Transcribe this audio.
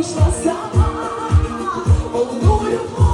вийшла сама, одну любов